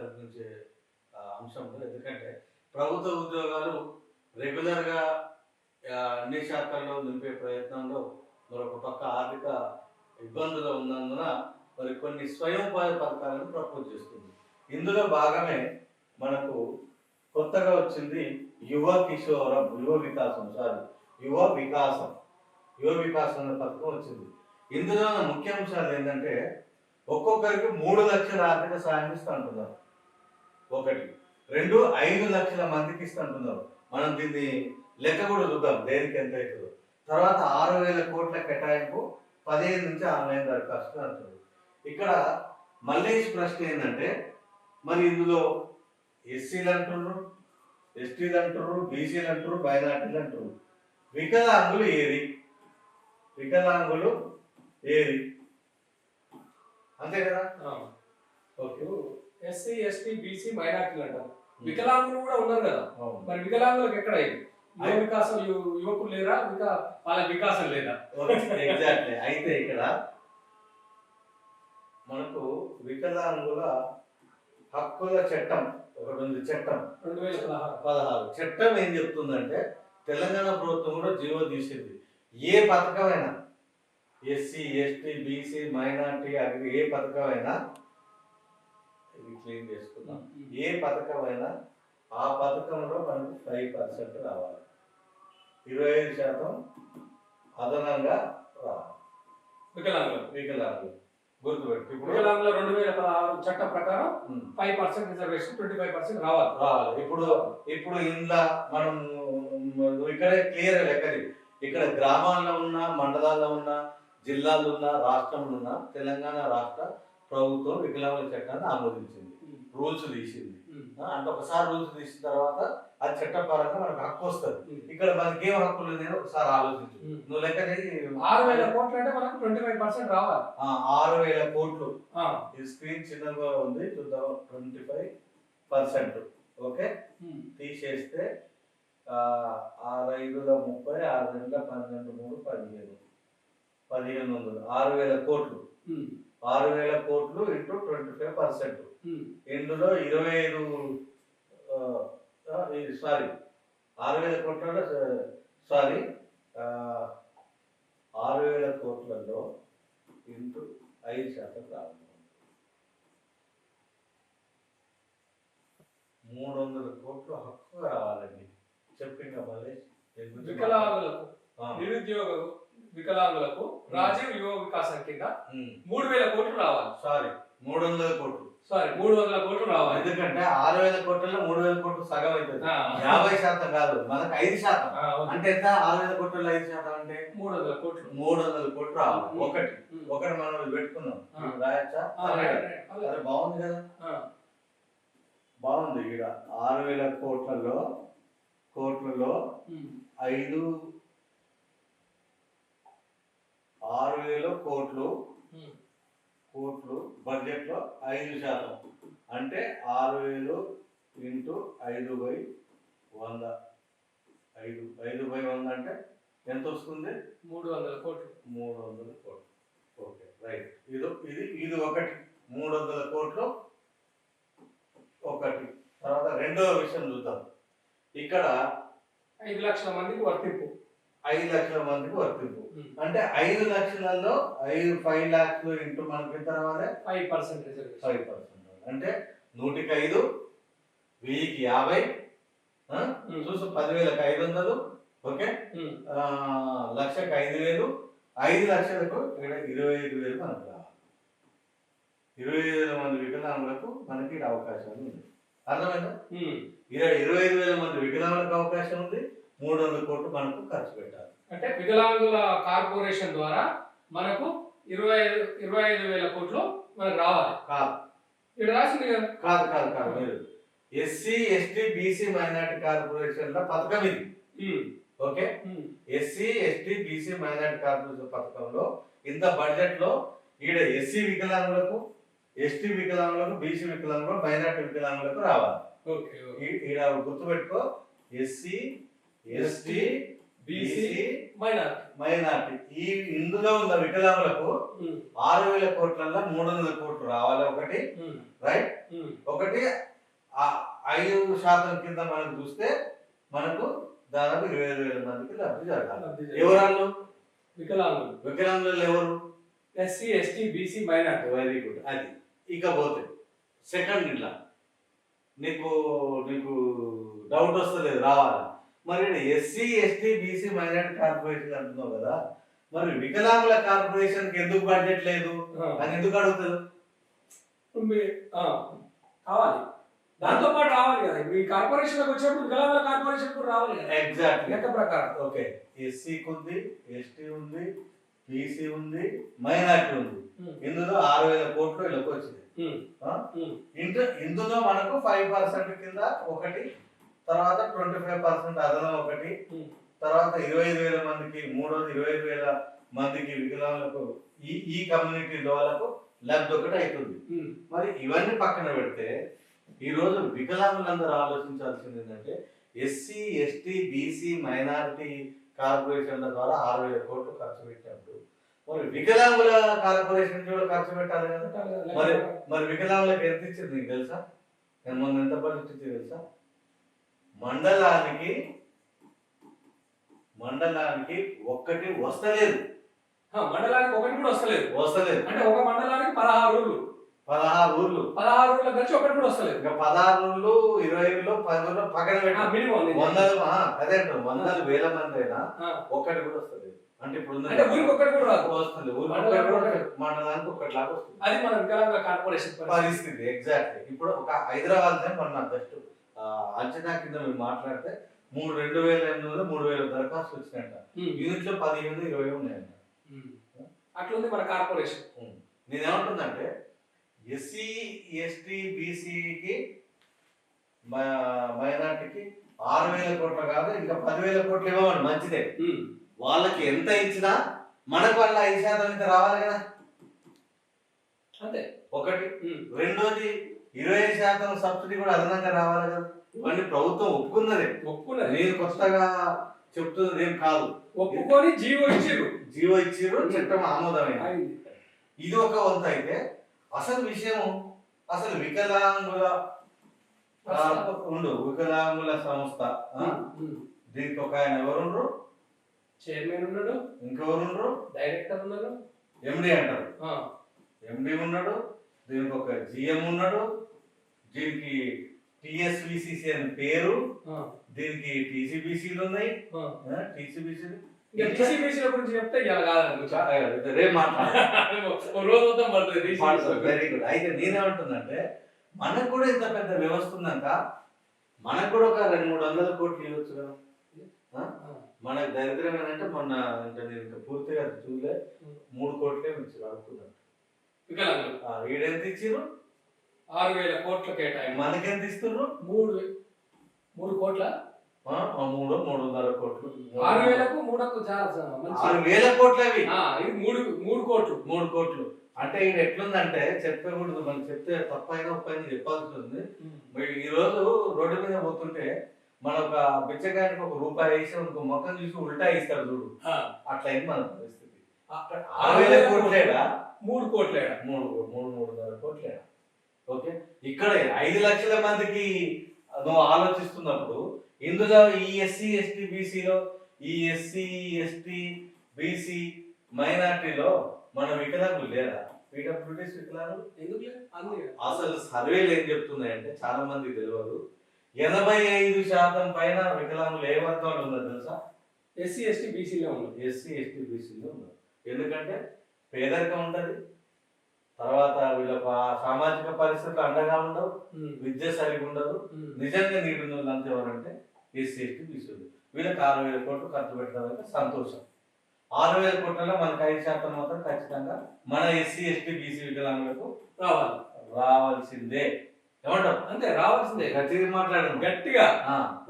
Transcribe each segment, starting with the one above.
కల్పించే అంశం ఎందుకంటే ప్రభుత్వ ఉద్యోగాలు రెగ్యులర్గా అన్ని శాఖల్లో నింపే ప్రయత్నంలో మరొక పక్క ఆర్థిక ఇబ్బందులు ఉన్నందున మరి కొన్ని స్వయం ఉపాధి పథకాలను ప్రపోజ్ చేస్తుంది. ఇందులో భాగమే మనకు కొత్తగా వచ్చింది యువ కిషోర యువ వికాసం సారీ యువ వికాసం. యువ వికాసం అనే పథకం వచ్చింది. ఇందులో ముఖ్య అంశాలు ఏంటంటే ఒక్కొక్కరికి మూడు లక్షల ఆర్థిక సాయం ఇస్తూ అంటున్నారు. ఒకటి. రెండు ఐదు లక్షల మందికి ఇస్తుంటున్నారు మనం దీన్ని లెక్క కూడా చూద్దాం దేనికి ఎంత అవుతుందో. తర్వాత ఆరు వేల కోట్ల కేటాయింపు పదిహేను నుంచి ఆన్లైన్ దరఖాస్తు అంటుంది ఇక్కడ మల్లేష్ ప్రశ్న ఏంటంటే మరి ఇందులో ఎస్సీలు అంటున్నారు ఎస్టీలు అంటారు బీసీలు అంటారు మైనార్టీలు అంటారు వికలాంగులు ఏరి వికలాంగులు ఏరి అంతే కదా? ఓకే. ఎస్సీ ఎస్టీ బీసీ మైనార్టీలు అంటారు వికలాంగులు కూడా ఉన్నారు కదా. మరి వికలాంగులకు ఎక్కడ యువ వికాసం యువకులు లేరా? విక వాళ్ళ వికాసం లేదా? ఎగ్జాక్ట్లీ అయితే ఇక్కడ మనకు వికలాంగుల హక్కుల చట్టం ఒకటి ఉంది చట్టం. రెండు వేల పదహారు. పదహారు. చట్టం ఏం చెప్తుందంటే తెలంగాణ ప్రభుత్వం కూడా జీవో తీసింది. ఏ పథకమైనా SC ST BC minority agri ఏ పథకమైనా ఇది క్లీన్ చేసుకుందాం. ఏ పథకమైనా ఆ పథకంలో మనకు ఫైవ్ పర్సెంట్ రావాలి. ఇరవై ఐదు శాతం అదనంగా రావాలి. వికలాంగులు. వికలాంగులు. గుర్తుపెట్టు. ఇప్పుడు వికలాంగుల రెండు వేల పదహారు చట్టం ప్రకారం five percent reservation twenty five percent రావాలి. రావాలి. ఇప్పుడు ఇప్పుడు ఇంట్లో మనం ఇక్కడే క్లియర్ లెక్కది. ఇక్కడ గ్రామాల్లో ఉన్న మండలాల్లో ఉన్న జిల్లాల్లో ఉన్న రాష్ట్రంలో ఉన్న తెలంగాణ రాష్ట్ర ప్రభుత్వం వికలాంగుల చట్టాన్ని ఆమోదించింది. రూల్స్ తీసింది. ఆ, అంటే ఒకసారి రూల్స్ తీసిన తర్వాత అది చట్టపరంగా మనకు హక్కు వస్తుంది. ఇక్కడ మనకి ఏం హక్కులు ఉన్నాయో ఒకసారి ఆలోచించు. నువ్వు లెక్క. ఆరు వేల కోట్లు అంటే మనకు ట్వంటీ ఫైవ్ పర్సెంట్ రావాలి. ఆ, ఆరు వేల కోట్లు. ఆ, ఈ స్క్రీన్ చిన్నగా ఉంది చూద్దాం. ట్వంటీ ఫైవ్ పర్సెంట్ ఓకే తీసేస్తే ఆ, ఆరు ఐదుల ముప్పై ఆరు రెండుల పన్నెండు మూడు పదిహేను. పదిహేను వందలు. ఆరు వేల కోట్లు. ఆరు వేల కోట్లు ఇంటూ ట్వంటీ ఫైవ్ పర్సెంట్. ఇందులో ఇరవై ఐదు సారీ ఆరు వేల కోట్లలో సారీ ఆరు వేల కోట్లలో ఇంటూ ఐదు శాతం రావాలి మూడు వందల కోట్లు హక్కు రావాలండి. చెప్పింగా మళ్ళీ గురించి వికలాంగులకు రాజీవ్ యువ వికాసం కింద మూడు వేల కోట్లు రావాలి. సారీ మూడు వందల కోట్లు. సారీ మూడు వందల కోట్లు రావాలి. ఎందుకంటే ఆరు వేల కోట్లలో మూడు వేల కోట్లు సగం అవుతుంది యాభై శాతం కాదు మనకు ఐదు శాతం. అంటే ఎంత? ఆరు వేల కోట్లలో ఐదు శాతం అంటే? మూడు వందల కోట్లు. మూడు వందల కోట్లు రావాలి. ఒకటి. ఒకటి మనం పెట్టుకున్నాం. రాయచ్చా? బాగుంది కదా. బాగుంది ఇక్కడ. ఆరు వేల కోట్లలో కోట్లలో ఐదు ఆరు వేల కోట్లు కోట్లు బడ్జెట్లో ఐదు శాతం. అంటే ఆరు వేలు ఇంటూ ఐదు బై వంద. ఐదు ఐదు బై వంద అంటే ఎంత వస్తుంది? మూడు వందల కోట్లు. మూడు వందల కోట్లు. Okay right. ఇది ఇది ఇది ఒకటి. మూడు వందల కోట్లు ఒకటి. తర్వాత రెండవ విషయం చూద్దాం. ఇక్కడ ఐదు లక్షల మందికి వర్తింపు. ఐదు లక్షల మందికి వర్తింపు. అంటే ఐదు లక్షలలో ఐదు ఫైవ్ లాక్స్ ఇంటూ మనకి ఎంత రావాలి? ఫైవ్ పర్సెంట్ ఫైవ్ పర్సెంట్ అంటే నూటికి ఐదు వెయ్యికి యాభై చూసు పదివేలకు ఐదు వందలు ఓకే? లక్షకు ఐదు వేలు ఐదు లక్షలకు ఇక్కడ ఇరవై ఐదు వేలు మనకు రావాలి. ఇరవై ఐదు వేల మంది వికలాంగులకు మనకి అవకాశం ఉంది. అర్థమైందా. ఇరవై ఇరవై ఐదు వేల మంది వికలాంగులకు అవకాశం ఉంది. మూడు వందల కోట్లు మనకు ఖర్చు పెట్టాలి. అంటే వికలాంగుల కార్పొరేషన్ ద్వారా మనకు ఇరవై ఐదు ఇరవై ఐదు వేల కోట్లు మనకు రావాలి. కాదు. ఇక్కడ రాసింది కదా? కాదు కాదు కాదు మీరు. ఎస్సీ ఎస్టీ బీసీ మైనార్టీ కార్పొరేషన్ల పథకం ఇది. Okay? SC ST BC minority corporation పథకంలో ఇంత బడ్జెట్లో ఈడ ఎస్సీ వికలాంగులకు ఎస్టీ వికలాంగులకు బీసీ వికలాంగులకు మైనార్టీ వికలాంగులకు రావాలి. ఈడ గుర్తుపెట్టుకో SC ST BC minority minority ఈ ఇందులో ఉన్న వికలాంగులకు ఉమ్, ఆరు వేల కోట్లలో మూడు వందల కోట్లు రావాలి. ఒకటి రైట్ ఉమ్. ఒకటి ఆ ఐదు శాతం కింద మనం చూస్తే మనకు దాదాపు ఇరవై ఐదు వేల మందికి లబ్ధి జరగాలి. లబ్ధి ఎవరు జరిగింది. వాళ్ళు వికలాంగులు. వికలాంగులు ఎవరు? SC ST BC minority very good అది. ఇకపోతే సెకండ్ ఇలా నీకు నీకు డౌట్ వస్తలేదు రావాలా? మరి SC ST BC minority corporation అంటున్నావు కదా మరి వికలాంగుల కార్పొరేషన్కి ఎందుకు బడ్జెట్ లేదు? అని ఎందుకు అడుగుతారు? కావాలి. దాంతో పాటు రావాలి కదా. ఈ కార్పొరేషన్లకు వచ్చినప్పుడు వికలాంగుల కార్పొరేషన్ కూడా రావాలి కదా. ఎగ్జాక్ట్లీ లెక్క ప్రకారం. ఓకే. ఎస్సీకి ఉంది ఎస్టీ ఉంది బీసీ ఉంది మైనారిటీ ఉంది. ఇందులో ఆరు వేల కోట్లు వీళ్ళకి వచ్చింది ఇందులో మనకు ఫైవ్ పర్సెంట్ కింద ఒకటి తర్వాత ట్వంటీ ఫైవ్ పర్సెంట్ అదనం ఒకటి. తర్వాత ఇరవై ఐదు వేల మందికి మూడోది ఇరవై ఐదు వేల మందికి వికలాంగులకు ఈ ఈ కమ్యూనిటీ వాళ్ళకు లబ్ధి ఒకటి అవుతుంది. మరి ఇవన్నీ పక్కన పెడితే ఈ రోజు వికలాంగులందరూ ఆలోచించాల్సింది ఏంటంటే ఎస్సీ ఎస్టీ బీసీ మైనారిటీ కార్పొరేషన్ల ద్వారా ఆరు వేల కోట్లు ఖర్చు పెట్టినప్పుడు మరి వికలాంగుల కార్పొరేషన్ కూడా ఖర్చు పెట్టాలి కదా మరి. మరి వికలాంగులకు ఎంత ఇచ్చింది తెలుసా నేను మొన్న ఎంత బడ్జెట్ ఇచ్చింది తెలుసా మండలానికి మండలానికి ఒక్కటి వస్తలేదు. మండలానికి ఒకటి కూడా వస్తలేదు. వస్తలేదు. అంటే ఒక మండలానికి పదహారు ఊర్లు. పదహారు ఊర్లు. పదహారు ఊర్ల కలిసి ఒకటి కూడా వస్తలేదు. ఇంకా పదహారు ఊర్లు ఇరవై ఊర్లు పది ఊర్లు పక్కన మినిమం వందలు అదే వందలు వేల మంది అయినా. ఒక్కటి కూడా వస్తలేదు. అంటే ఇప్పుడు అంటే ఊరికి ఒకటి కూడా రాదు. వస్తుంది. మండలానికి ఒక్కటి ఒకటి. మండలానికి ఒకటి లాగా వస్తుంది. అది మన వికలాంగుల కార్పొరేషన్ పరిస్థితి. పరిస్థితి ఎగ్జాక్ట్లీ ఇప్పుడు ఒక హైదరాబాద్ మొన్న జస్ట్ అంచనా కింద మేము మాట్లాడితే మూడు రెండు వేల ఎనిమిది వందలు మూడు వేల దరఖాస్తులు వచ్చినాయంట. ఉమ్, యూనిట్లో పదిహేను ఇరవై ఉన్నాయంట. అట్లుంది మన కార్పొరేషన్. నేనేమంటుందంటే ఎస్సీ ఎస్టీ బీసీకి మైనార్టీకి ఆరు వేల కోట్లు కాదు ఇంకా పదివేల కోట్లు ఇవ్వమండి మంచిదే. వాళ్ళకి ఎంత ఇచ్చినా మనకు వాళ్ళ ఐదు శాతం ఇంకా రావాలి కదా. అంతే. ఒకటి. రెండోది ఇరవై శాతం సబ్సిడీ కూడా అదనంగా రావాలి కదా. ఇవన్నీ ప్రభుత్వం ఒప్పుకున్నదే. ఒప్పుకున్నది. నేను కొత్తగా చెప్తున్నది ఏం కాదు. ఒప్పుకొని జీవో ఇచ్చిర్రు. జీవో ఇచ్చిర్రు చట్టం ఆమోదమైంది అయింది. ఇది ఒక వంత అయితే అసలు విషయం అసలు వికలాంగుల ఉండు వికలాంగుల సంస్థ. దీనికి ఒక ఆయన ఎవరుండ్రు? చైర్మన్ ఉన్నాడు. ఇంకెవరుండ్రు? డైరెక్టర్ ఉన్నాడు. ఎండి అంటారు. ఎండి ఉన్నాడు దీనికి ఒక జిఎం ఉన్నాడు దీనికి టిఎస్విసిసి అని పేరు దీనికి టీసీబీసీలు ఉన్నాయి. టీసీబీసీలు గురించి చెప్తే ఇలా కాదు. రేపు మాట్లాడు. ఓ రోజు మొత్తం పడుతుంది TCBC. వెరీ గుడ్ అయితే నేనేమంటున్నంటే మనకు కూడా ఇంత పెద్ద వ్యవస్థ ఉందంట. మనకు కూడా ఒక రెండు మూడు వందల కోట్లు ఇవ్వచ్చు కదా. మనకు దరిద్రం ఏంటంటే మొన్న అంటే నేను ఇంకా పూర్తిగా చూడలే. మూడు కోట్లే ఇచ్చారు అనుకున్నాను వికలాంగులు. ఈడెంత ఇచ్చిర్రు? ఆరు వేల కోట్ల కేటాయింపు. మనకెంత ఇస్తున్నారు మూడు మూడు కోట్ల? మూడు మూడు వందల కోట్లు. ఆరు వేలకు మూడకు చాలా మంచి ఆరు వేల కోట్లు అవి? ఇది మూడు మూడు కోట్లు. మూడు కోట్లు. అంటే ఇది ఎట్లుందంటే చెప్పకూడదు మనం చెప్తే తప్పైనా ఒప్పైనా చెప్పాల్సి ఉంది. ఈ రోజు రోడ్డు మీద పోతుంటే మన ఒక బిచ్చగానికి ఒక రూపాయి వేసి ఒక మొక్కను చూసి ఉల్టా ఇస్తారు చూడు. అట్లా అయింది మన పరిస్థితి. ఆరు వేల కోట్లేడా? మూడు కోట్లే మూడు మూడు మూడున్నర కోట్లేడా? ఓకే? ఇక్కడ ఐదు లక్షల మందికి నువ్వు ఆలోచిస్తున్నప్పుడు ఇందులో ఈ ఎస్సీ ఎస్టీ బీసీలో ఈ ఎస్సీ ఎస్టీ బీసీ మైనార్టీలో మన వికలాంగులు లేరా? పీడబ్ల్యూడీస్ వికలాంగులు? ఎందుకు లేదు? అసలు సర్వేలు ఏం చెప్తున్నాయంటే చాలా మంది తెలియదు. ఎనభై ఐదు శాతం పైన వికలాంగులు ఏ వర్గంలో ఉన్నారు తెలుసా? ఎస్సీ ఎస్టీ బీసీలో ఉంది ఎస్సీ ఎస్టీ బీసీలో ఉన్నారు. ఎందుకంటే పేదరికం ఉంటుంది. తర్వాత వీళ్ళకు ఆ సామాజిక పరిస్థితులు అండగా ఉండవు విద్య సరిగా ఉండదు. నిజంగా నీడు వాళ్ళు అంత ఎవరంటే ఎస్సీ ఎస్టీ బీసీలు వీళ్ళకి ఆరు వేల కోట్లు ఖర్చు పెట్టడం సంతోషం. ఆరు వేల కోట్లలో మనకు ఐదు శాతం మాత్రం ఖచ్చితంగా మన ఎస్సీ ఎస్టీ బీసీ వికలాంగులకు రావాలి. రావాల్సిందే. ఏమంటావు? అంతే రావాల్సిందే. గట్టిగా మాట్లాడను గట్టిగా.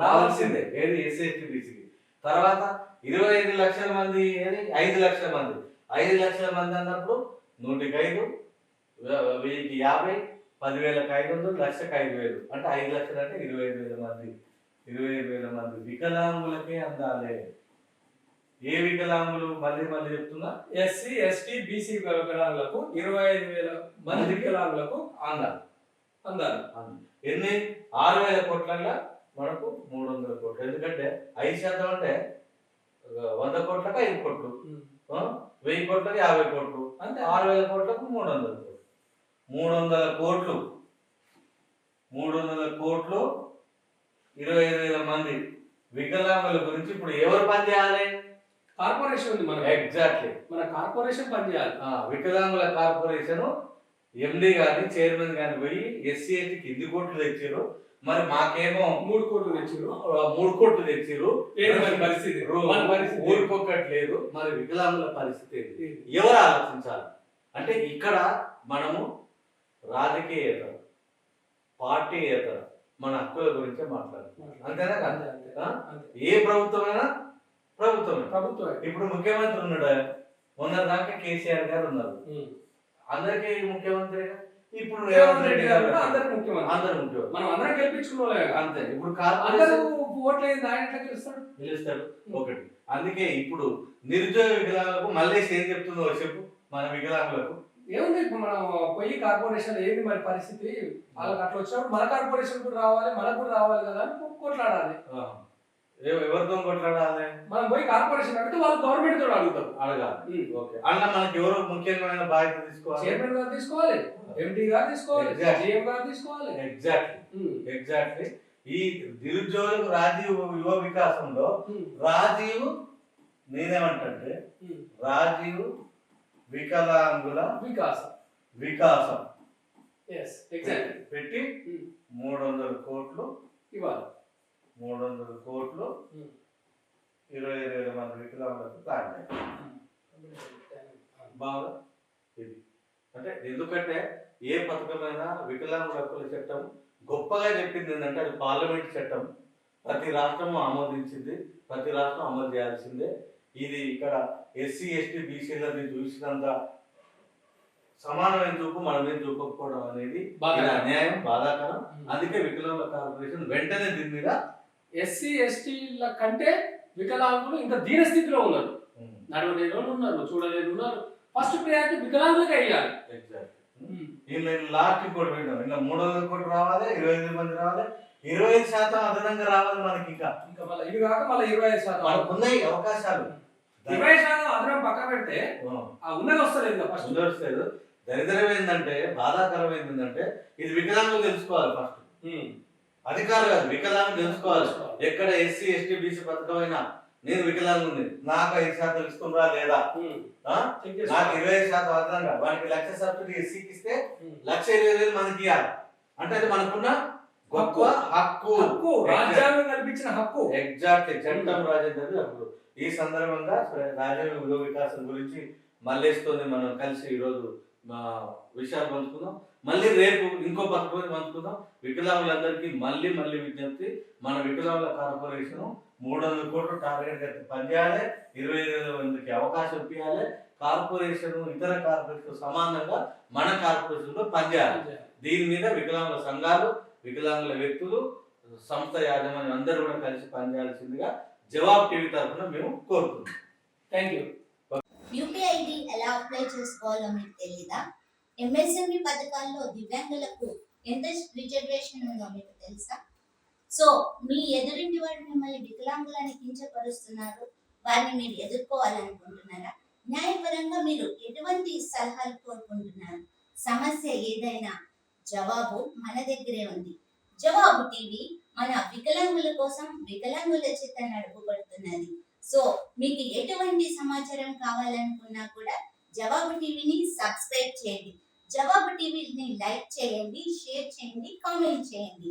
రావాల్సిందే. ఏది? ఎస్సీ ఎస్టీ బీసీకి తర్వాత ఇరవై ఐదు లక్షల మంది ఏది? ఐదు లక్షల మంది. ఐదు లక్షల మంది అన్నప్పుడు నూటికి ఐదు వెయ్యికి యాభై పదివేలకు ఐదు వందలు లక్షకు ఐదు వేలు అంటే ఐదు లక్షలు అంటే ఇరవై ఐదు వేల మంది. ఇరవై ఐదు వేల మంది. వికలాంగులకే అందాలి. ఏ వికలాంగులు మళ్ళీ మళ్ళీ చెప్తున్నా? ఎస్సీ ఎస్టీ బీసీ వికలాంగులకు ఇరవై ఐదు వేల మంది వికలాంగులకు అందాలి అందాలి. ఎన్ని? ఆరు వేల కోట్ల మనకు మూడు వందల కోట్లు. ఎందుకంటే ఐదు శాతం అంటే వంద కోట్లకు ఐదు కోట్లు. వెయ్యి కోట్లకు యాభై కోట్లు. అంతే ఆరు వేల కోట్లకు మూడు వందల కోట్లు. మూడు వందల కోట్లు. మూడు వందల కోట్లు ఇరవై ఐదు వేల మంది వికలాంగుల గురించి ఇప్పుడు ఎవరు పనిచేయాలి కార్పొరేషన్ ఉంది మన ఎగ్జాక్ట్లీ మన కార్పొరేషన్ పనిచేయాలి వికలాంగుల కార్పొరేషన్ ఎండి గాని చైర్మన్ గాని పోయి ఎస్సీ ఎస్టీకి ఎన్ని కోట్లు తెచ్చారు మరి మాకేమో మూడు కోట్లు తెచ్చారు మూడు కోట్లు తెచ్చారు పరిస్థితి? ఊరుకోకట్లేదు. మరి వికలాంగుల పరిస్థితి? ఎవరు ఆలోచించాలి? అంటే ఇక్కడ మనము రాజకీయేతర పార్టీయేతర మన హక్కుల గురించే మాట్లాడుతున్నాం అంతేనా కాదా? ఏ ప్రభుత్వమైనా ప్రభుత్వమే. ప్రభుత్వం ఇప్పుడు ముఖ్యమంత్రి ఉన్నాడు మొన్న దాకా కేసీఆర్ గారు ఉన్నారు. అందరికీ ముఖ్యమంత్రి ఇప్పుడు రేవంత్ రెడ్డి గారు అందరికి ముఖ్యమంత్రి. అందరు ముఖ్యమంత్రి. మనం అందరం కదా. అంతే. ఇప్పుడు అందరూ ఓట్లు ఆయన ఎట్లా గెలుస్తాడు? పిలుస్తాడు ఒకటి అందుకే ఇప్పుడు నిరుద్యోగ వికలాంగులకు మళ్ళీ ఏం చెప్తుందో చెప్పు. మన వికలాంగులకు. ఏముంది? ఇప్పుడు మనం పోయి కార్పొరేషన్ ఏంది మరి పరిస్థితి? వాళ్ళకి అట్లా వచ్చినప్పుడు మన కార్పొరేషన్ కూడా రావాలి మనకు కూడా రావాలి కదా అని కొట్లాడాలి. ఎవరితో కొట్లాడాలి? మనం పోయి కార్పొరేషన్ అడిగితే వాళ్ళు గవర్నమెంట్ తోడు అడుగుతారు. అడగాలి. అన్న మనకి ఎవరు ముఖ్యమైన బాధ్యత తీసుకోవాలి? చైర్మన్ గారు తీసుకోవాలి ఎండి గారు తీసుకోవాలి. జీఎం గారు తీసుకోవాలి. ఎగ్జాక్ట్లీ. ఎగ్జాక్ట్లీ ఈ నిరుద్యోగ రాజీవ్ యువ వికాసంలో. రాజీవ్ నేనేమంటే. రాజీవ్ వికలాంగుల వికాసం. వికాసం. ఎస్ ఎగ్జాక్ట్లీ పెట్టి ఉమ్. మూడు వందల కోట్లు ఇవ్వాలి. మూడు వందల కోట్లు ఉమ్. ఇరవై వేల మంది వికలాంగులకు ప్లాన్. బాగా ఇది. అంటే ఎందుకంటే ఏ పథకమైనా వికలాంగుల హక్కుల చట్టం గొప్పగా చెప్పింది ఏంటంటే అది పార్లమెంట్ చట్టం. ప్రతి రాష్ట్రం ఆమోదించింది ప్రతి రాష్ట్రం అమలు చేయాల్సిందే. ఇది ఇక్కడ ఎస్సీ ఎస్టీ బీసీలని చూసినంత సమానమైన చూపు మన మీద చూపకపోవడం అనేది అన్యాయం బాధాకరం. అందుకే వికలాంగుల కార్పొరేషన్ వెంటనే దీని మీద ఎస్సీ ఎస్టీల కంటే వికలాంగులు ఇంకా దీన స్థితిలో ఉన్నారు. నడవలేని ఉన్నారు చూడలేని ఉన్నారు. ఫస్ట్ ప్రియారిటీ వికలాంగులకే ఎగ్జాక్ట్ వీళ్ళు లాస్ట్ ఇంకోటి పెట్టాం ఇంకా మూడు వందల కోట్లు రావాలి ఇరవై ఐదు మంది రావాలి. ఇరవై ఐదు శాతం అదనంగా రావాలి మనకి ఇంకా. ఇంకా మళ్ళీ ఇవి కాక మళ్ళీ ఇరవై ఐదు శాతం. మనకు ఉన్నాయి అవకాశాలు. ఇరవై శాతం అదనం పక్క పెడితే ఆ. ఉన్నది వస్తలేదు ఫస్ట్ దరిద్రం ఏంటంటే బాధాకరం ఏంటంటే ఇది వికలాంగులు తెలుసుకోవాలి ఫస్ట్ అధికారులు కాదు వికలాంగులు తెలుసుకోవాలి. ఎక్కడ ఎస్సీ ఎస్టీ బీసీ పథకమైనా నేను వికలాంగుని నాకు ఐదు శాతం ఇస్తుందా లేదా? నాకు ఇరవై ఐదు శాతం అదనంగా. వానికి లక్ష సబ్సిడీ ఎస్సీకి ఇస్తే లక్ష ఇరవై వేలు మనకి ఇవ్వాలి అంటే అది మనకున్న గొప్ప హక్కు. హక్కు. రాజ్యాంగం కల్పించిన హక్కు. ఎగ్జాక్ట్ చట్టం రాజేంద్ర హక్కు ఈ సందర్భంగా రాజ్యాంగ యువ వికాసం గురించి మల్లేస్తోని మనం కలిసి ఈరోజు మా విషయాలు పంచుకుందాం. మళ్ళీ రేపు ఇంకో పథకం పంచుకుందాం. వికలాంగులందరికీ మళ్ళీ మళ్ళీ విజ్ఞప్తి. మన వికలాంగుల కార్పొరేషన్ మూడు వందల కోట్లు టార్గెట్ పనిచేయాలి. ఇరవై ఐదు వేల మందికి అవకాశం ఇప్పించాలి కార్పొరేషన్ ఇతర కార్పొరేషన్ సమానంగా మన కార్పొరేషన్లో పనిచేయాలి. దీని మీద వికలాంగుల సంఘాలు వికలాంగుల వ్యక్తులు సంస్థ యాజమాన్యం అందరూ కూడా కలిసి పనిచేయాల్సిందిగా జవాబు టీవీ తరఫున మేము కోరుతున్నాం. థ్యాంక్ యూ యూపీఐడి ఎలా అప్లై చేసుకోవాలో మీకు తెలీదా? ఎంఎస్ఎంఈ పథకాల్లో దివ్యాంగులకు ఎంత రిజర్వేషన్ ఉందో మీకు తెలుసా? సో మీ ఎదురింటి వాడు మిమ్మల్ని వికలాంగులని కించపరుస్తున్నారు. వారిని మీరు ఎదుర్కోవాలనుకుంటున్నారా? న్యాయపరంగా మీరు ఎటువంటి సలహాలు కోరుకుంటున్నారు? సమస్య ఏదైనా జవాబు మన దగ్గరే ఉంది. జవాబు టీవీ మన వికలాంగుల కోసం వికలాంగుల చేత నడుపుబడుతున్నది. సో మీకు ఎటువంటి సమాచారం కావాలనుకున్నా కూడా జవాబు టీవీని సబ్స్క్రైబ్ చేయండి. జవాబు టీవీని లైక్ చేయండి షేర్ చేయండి కామెంట్ చేయండి.